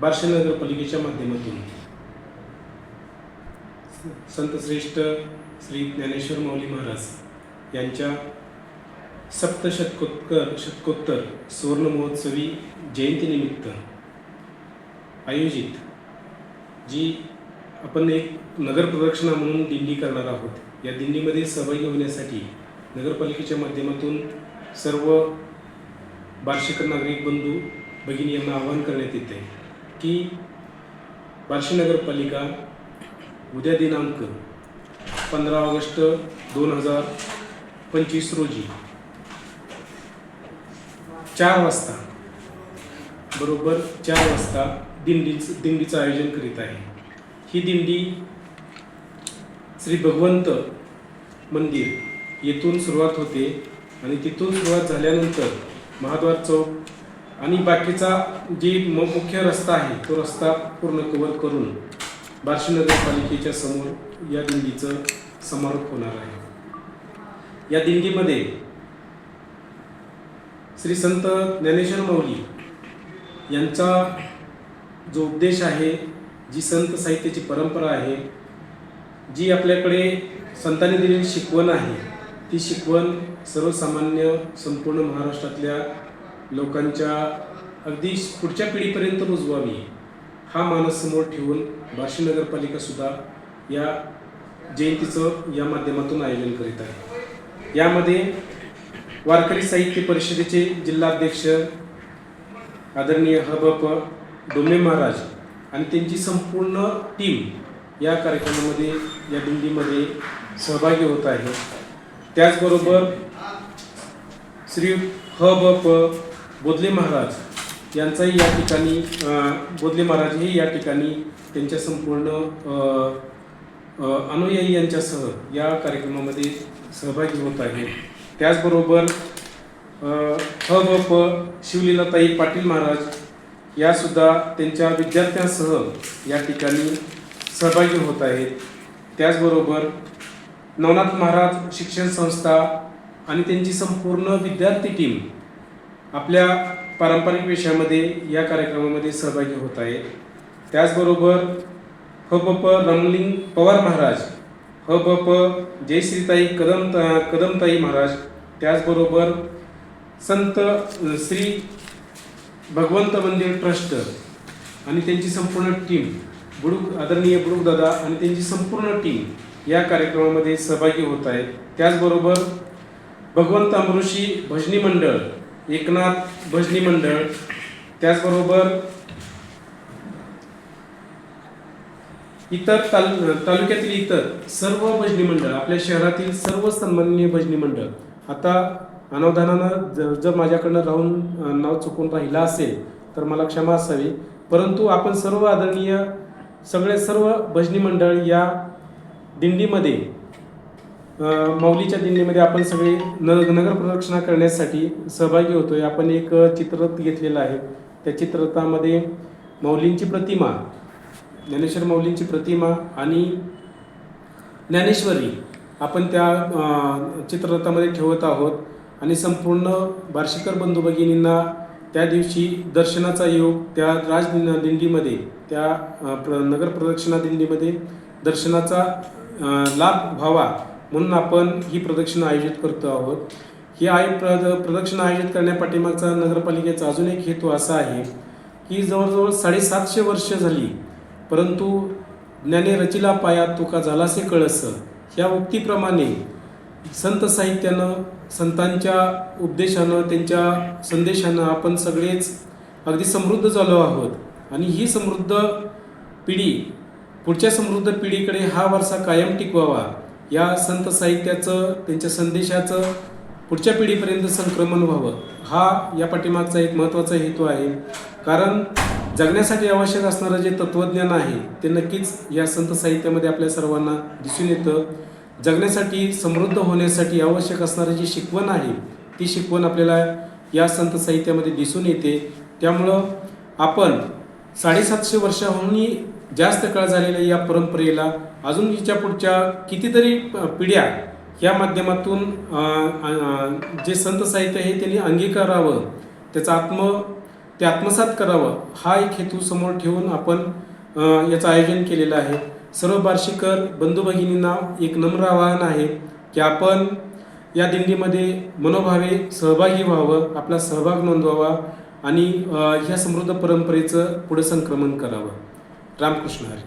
बार्शी नगरपालिकेच्या माध्यमातून. संतश्रेष्ठ श्री ज्ञानेश्वर माऊली महाराज यांच्या सप्तशतकोत्तर शतकोत्तर सुवर्ण महोत्सवी जयंतीनिमित्त आयोजित जी आपण एक नगर प्रदक्षिणा म्हणून दिंडी करणार आहोत. या दिंडीमध्ये सहभागी होण्यासाठी नगरपालिकेच्या माध्यमातून सर्व बार्शीकर नागरिक बंधू भगिनी यांना आवाहन करण्यात येते. की बार्शी नगरपालिका उद्या दिनांक पंधरा ऑगस्ट दोन हजार पंचवीस रोजी चार वाजता बरोबर चार वाजता दिंडीचं दिंडीचं आयोजन करीत आहे. ही दिंडी श्री भगवंत मंदिर येथून सुरुवात होते आणि तिथून सुरुवात झाल्यानंतर महाद्वार चौक आणि बाकीचा जे म मुख्य रस्ता आहे तो रस्ता पूर्ण कव्हर करून बार्शी नगरपालिकेच्या समोर या दिंडीचं समारोप होणार आहे. या दिंडीमध्ये श्री संत ज्ञानेश्वर मौली यांचा जो उपदेश आहे जी संत साहित्याची परंपरा आहे जी आपल्याकडे संतांनी दिलेली शिकवण आहे ती शिकवण सर्वसामान्य संपूर्ण महाराष्ट्रातल्या लोकांच्या अगदी पुढच्या पिढीपर्यंत रुजवावी हा मानस समोर ठेवून बार्शी नगरपालिकासुद्धा या जयंतीचं या माध्यमातून आयोजन करीत आहे. यामध्ये वारकरी साहित्य परिषदेचे जिल्हाध्यक्ष आदरणीय हबप डोमे महाराज आणि त्यांची संपूर्ण टीम या कार्यक्रमामध्ये या दिंडीमध्ये सहभागी होत आहे. त्याचबरोबर श्री ह ब प बोधले महाराज यांचाही या ठिकाणी बोधले महाराज हे या ठिकाणी त्यांच्या संपूर्ण अनुयायी यांच्यासह या कार्यक्रमामध्ये सहभागी होत आहे त्याचबरोबर ह ब प शिवलीलाताई पाटील महाराज यासुद्धा त्यांच्या विद्यार्थ्यांसह या ठिकाणी सहभागी होत आहेत. त्याचबरोबर नवनाथ महाराज शिक्षण संस्था आणि त्यांची संपूर्ण विद्यार्थी टीम आपल्या पारंपरिक विषयामध्ये या कार्यक्रमामध्ये सहभागी होत आहे. त्याचबरोबर ह प प रमलिंग पवार महाराज ह ब प जयश्रीताई कदम कदमताई महाराज त्याचबरोबर संत श्री भगवंत मंदिर ट्रस्ट आणि त्यांची संपूर्ण टीम बुडूक आदरणीय बुडूक दादा आणि त्यांची संपूर्ण टीम या कार्यक्रमामध्ये सहभागी होत आहेत त्याचबरोबर भगवंत अमृषी भजनी मंडळ एकनाथ भजनी मंडळ. त्याचबरोबर इतर ताल तालुक्यातील इतर सर्व भजनी मंडळ आपल्या शहरातील सर्व सन्माननीय भजनी मंडळ. आता अनावधानानं जर जर माझ्याकडनं राहून नाव चुकून राहिलं असेल तर मला क्षमा असावी. परंतु आपण सर्व आदरणीय सगळे सर्व भजनी मंडळ या दिंडीमध्ये मौलीच्या दिंडीमध्ये आपण सगळे न नगर प्रदक्षिणा करण्यासाठी सहभागी होतोय. आपण एक चित्ररथ घेतलेला आहे. त्या चित्ररथामध्ये मौलींची प्रतिमा ज्ञानेश्वर मौलींची प्रतिमा आणि ज्ञानेश्वरी आपण त्या चित्ररथामध्ये ठेवत आहोत. आणि संपूर्ण बार्शीकर बंधू भगिनींना त्या दिवशी दर्शनाचा योग त्या राज दिंडीमध्ये त्या प्र नगर प्रदक्षिणा दिंडीमध्ये दर्शनाचा लाभ व्हावा. म्हणून आपण ही प्रदक्षिणा आयोजित करतो आहोत. ही आय प्रद प्रदक्षिणा आयोजित करण्यापाठीमागचा नगरपालिकेचा अजून एक हेतू असा आहे की जवळजवळ साडेसातशे वर्ष झाली परंतु ज्ञाने रचिला पाया तुका झालासे कळस. या उक्तीप्रमाणे संत साहित्यानं संतांच्या उपदेशानं त्यांच्या संदेशानं आपण सगळेच अगदी समृद्ध झालो आहोत. आणि ही समृद्ध पिढी पुढच्या समृद्ध पिढीकडे हा वारसा कायम टिकवावा. या संत साहित्याचं त्यांच्या संदेशाचं पुढच्या पिढीपर्यंत संक्रमण व्हावं हा या पाठीमागचा एक महत्त्वाचा हेतू आहे. कारण जगण्यासाठी आवश्यक असणारं जे तत्त्वज्ञान आहे ते नक्कीच या संत साहित्यामध्ये आपल्या सर्वांना दिसून येतं. जगण्यासाठी समृद्ध होण्यासाठी आवश्यक असणारी जी शिकवण आहे ती शिकवण आपल्याला या संत साहित्यामध्ये दिसून येते. त्यामुळं आपण साडेसातशे वर्षाहूनही जास्त काळ झालेल्या या परंपरेला अजून हिच्या पुढच्या कितीतरी पिढ्या या माध्यमातून जे संत साहित्य आहे त्यांनी अंगीकारावं त्याचा आत्म ते आत्मसात करावं हा एक हेतू समोर ठेवून आपण याचं आयोजन केलेलं आहे. सर्व बार्शीकर बंधू भगिनींना एक नम्र आवाहन आहे की आपण या दिंडीमध्ये मनोभावे सहभागी व्हावं आपला सहभाग नोंदवावा आणि ह्या समृद्ध परंपरेचं पुढे संक्रमण करावं. रामकृष्ण हरी